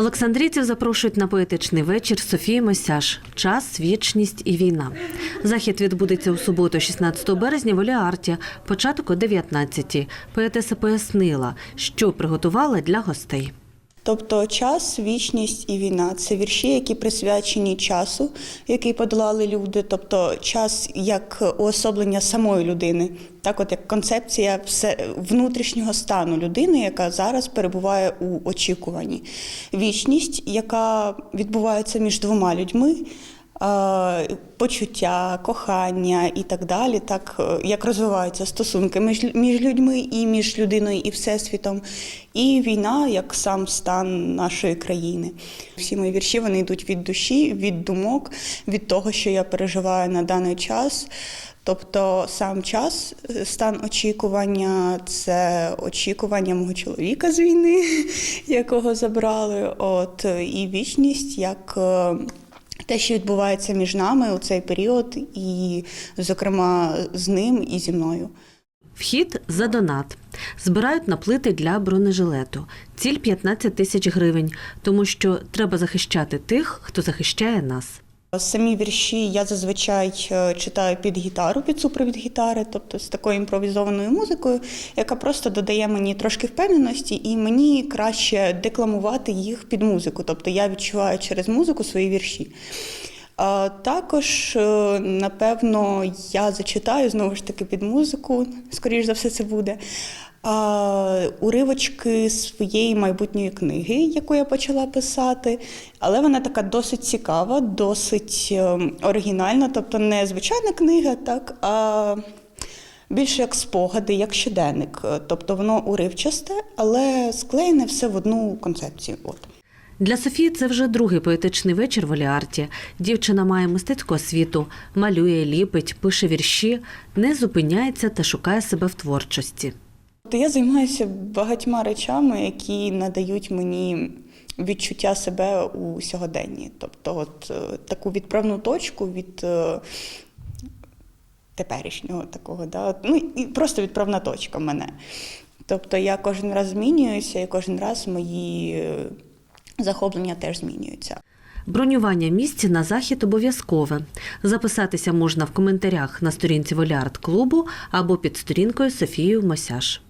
Олександрійців запрошують на поетичний вечір Софії Мосяш Час, вічність і війна. Захід відбудеться у суботу, 16 березня, в Оліарті, початок о 19-й. Поетеса пояснила, що приготувала для гостей. Тобто час, вічність і війна це вірші, які присвячені часу, який подолали люди, тобто час як уособлення самої людини, так от як концепція все внутрішнього стану людини, яка зараз перебуває у очікуванні. Вічність, яка відбувається між двома людьми. Е, Почуття, кохання і так далі, так е, як розвиваються стосунки між, між людьми і між людиною і всесвітом, і війна як сам стан нашої країни. Всі мої вірші вони йдуть від душі, від думок, від того, що я переживаю на даний час. Тобто сам час, е, стан очікування це очікування мого чоловіка з війни, якого забрали. От і вічність як. Те, що відбувається між нами у цей період, і, зокрема, з ним і зі мною. Вхід за донат. Збирають на плити для бронежилету. Ціль 15 тисяч гривень, тому що треба захищати тих, хто захищає нас. Самі вірші я зазвичай е, читаю під гітару, під супровід гітари, тобто з такою імпровізованою музикою, яка просто додає мені трошки впевненості, і мені краще декламувати їх під музику. Тобто я відчуваю через музику свої вірші. А Також, е, напевно, я зачитаю знову ж таки під музику, скоріш за все, це буде. Уривочки своєї майбутньої книги, яку я почала писати, але вона така досить цікава, досить е, оригінальна, тобто не звичайна книга, так, а більше як спогади, як щоденник. Тобто воно уривчасте, але склеєне все в одну концепцію. От. Для Софії це вже другий поетичний вечір в Оліарті. Дівчина має мистецьку освіту, малює, ліпить, пише вірші, не зупиняється та шукає себе в творчості. То я займаюся багатьма речами, які надають мені відчуття себе у сьогоденні. Тобто, от е, таку відправну точку від е, теперішнього такого, да? ну і просто відправна точка мене. Тобто я кожен раз змінююся, і кожен раз мої е, захоплення теж змінюються. Бронювання місць на захід обов'язкове. Записатися можна в коментарях на сторінці Волярд клубу або під сторінкою Софією Мосяш.